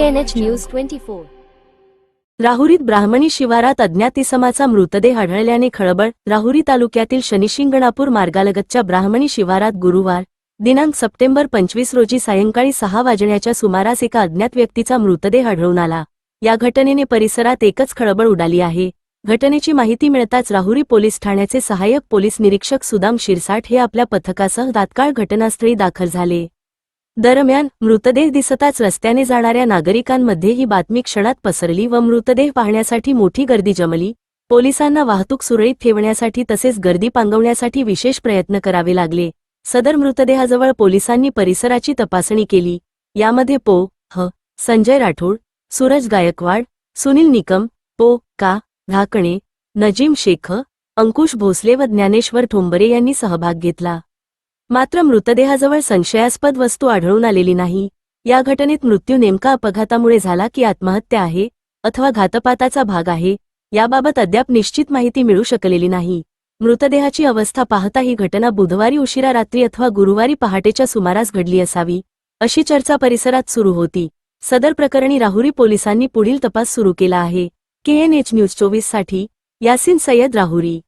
टीएनएच news twenty four राहुरीत ब्राह्मणी शिवारात अज्ञात इसमाचा मृतदेह आढळल्याने खळबळ राहुरी तालुक्यातील शनिशिंगणापूर मार्गालगतच्या ब्राह्मणी शिवारात गुरुवार दिनांक सप्टेंबर पंचवीस रोजी सायंकाळी सहा वाजण्याच्या सुमारास एका अज्ञात व्यक्तीचा मृतदेह आढळून आला. या घटनेने परिसरात एकच खळबळ उडाली आहे. घटनेची माहिती मिळताच राहुरी पोलीस ठाण्याचे सहाय्यक पोलीस निरीक्षक सुदाम शिरसाठ हे आपल्या पथकासह तात्काळ घटनास्थळी दाखल झाले. दरम्यान मृतदेह दिसताच रस्त्याने जाणाऱ्या नागरिकांमध्ये ही बातमी क्षणात पसरली व मृतदेह पाहण्यासाठी मोठी गर्दी जमली. पोलिसांना वाहतूक सुरळीत ठेवण्यासाठी तसेच गर्दी पांगवण्यासाठी विशेष प्रयत्न करावे लागले. सदर मृतदेहाजवळ पोलिसांनी परिसराची तपासणी केली. यामध्ये पो. ह. संजय राठोड सूरज गायकवाड सुनील निकम पो. का. धाकणे नजीम शेख अंकुश भोसले व ज्ञानेश्वर ठोंबरे यांनी सहभाग घेतला. मात्र मृतदेहाजवळ संशयास्पद वस्तू आढळून आलेली नाही. या घटनेत मृत्यू नेमका अपघातामुळे झाला की आत्महत्या आहे अथवा घातपाताचा भाग आहे याबाबत अद्याप निश्चित माहिती मिळू शकलेली नाही. मृतदेहाची अवस्था पाहता ही घटना बुधवारी उशिरा रात्री अथवा गुरुवारी पहाटेच्या सुमारास घडली असावी अशी चर्चा परिसरात सुरू होती. सदर प्रकरणी राहुरी पोलिसांनी पुढील तपास सुरू केला आहे. केएनएच न्यूज चोवीससाठी यासिन सय्यद राहुरी.